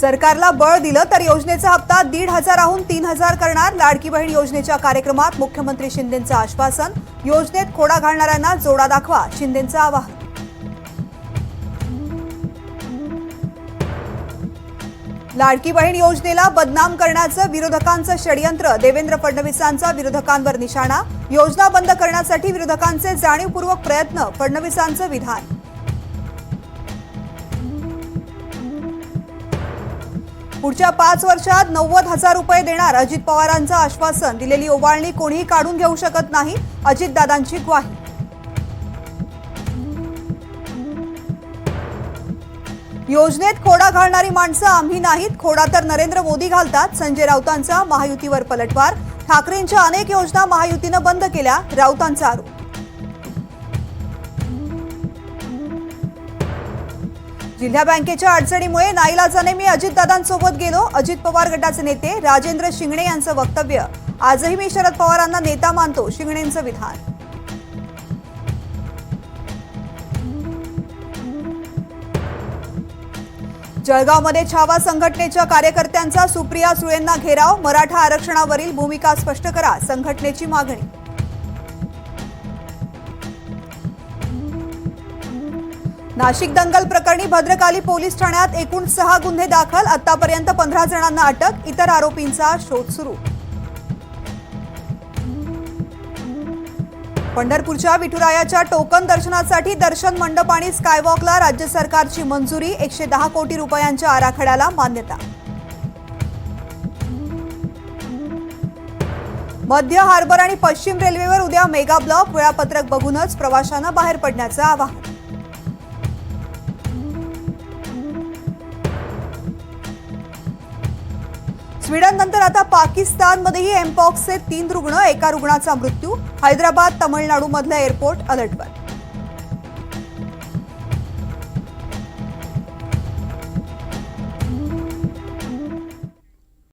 सरकारला बळ दिलं तर योजनेचा हप्ता दीड हजाराहून तीन हजार करणार लाडकी बहीण योजनेच्या कार्यक्रमात मुख्यमंत्री शिंदेंचं आश्वासन. योजनेत खोडा घालणाऱ्यांना जोडा दाखवा शिंदेचं आवाहन. लाडकी बहीण योजनेला बदनाम करण्याचं विरोधकांचं षडयंत्र देवेंद्र फडणवीसांचा विरोधकांवर निशाणा. योजना बंद करण्यासाठी विरोधकांचे जाणीवपूर्वक प्रयत्न फडणवीसांचं विधान. पुढच्या पाच वर्षात नव्वद हजार रुपये देणार अजित पवारांचं आश्वासन. दिलेली ओवाळणी कोणीही काढून घेऊ शकत नाही अजितदादांची ग्वाही. योजनेत खोडा घालणारी माणसं आम्ही नाहीत. खोडा तर नरेंद्र मोदी घालतात. संजय राऊतांचा महायुतीवर पलटवार. ठाकरेंच्या अनेक योजना महायुतीनं बंद केल्या राऊतांचा आरोप. जिल्हा बँकेच्या अडचणीमुळे नाईलाजाने मी अजितदादांसोबत गेलो. अजित पवार गटाचे नेते राजेंद्र शिंगणे यांचं वक्तव्य. आजही मी शरद पवारांना नेता मानतो शिंगणेंचं विधान. जळगावमध्ये छावा संघटनेच्या कार्यकर्त्यांचा सुप्रिया सुळेंना घेराव. मराठा आरक्षणावरील भूमिका स्पष्ट करा संघटनेची मागणी. नाशिक दंगल प्रकरणी भद्रकाली पोलीस ठाण्यात एकूण सहा गुन्हे दाखल. आतापर्यंत पंधरा जणांना अटक. इतर आरोपींचा शोध सुरू. पंढरपूरच्या विठुरायाच्या टोकन दर्शनासाठी दर्शन मंडप आणि स्कायवॉकला राज्य सरकारची मंजुरी. एकशे दहा कोटी रुपयांच्या आराखड्याला मान्यता. मध्य हार्बर आणि पश्चिम रेल्वेवर उद्या मेगा ब्लॉक. वेळापत्रक बघूनच प्रवाशांना बाहेर पडण्याचं आवाहन. स्वीडननंतर आता पाकिस्तानमध्येही एमपॉक्सचे तीन रुग्ण एका रुग्णाचा मृत्यू हैदराबाद तमिळनाडूमधलं एअरपोर्ट अलर्टवर.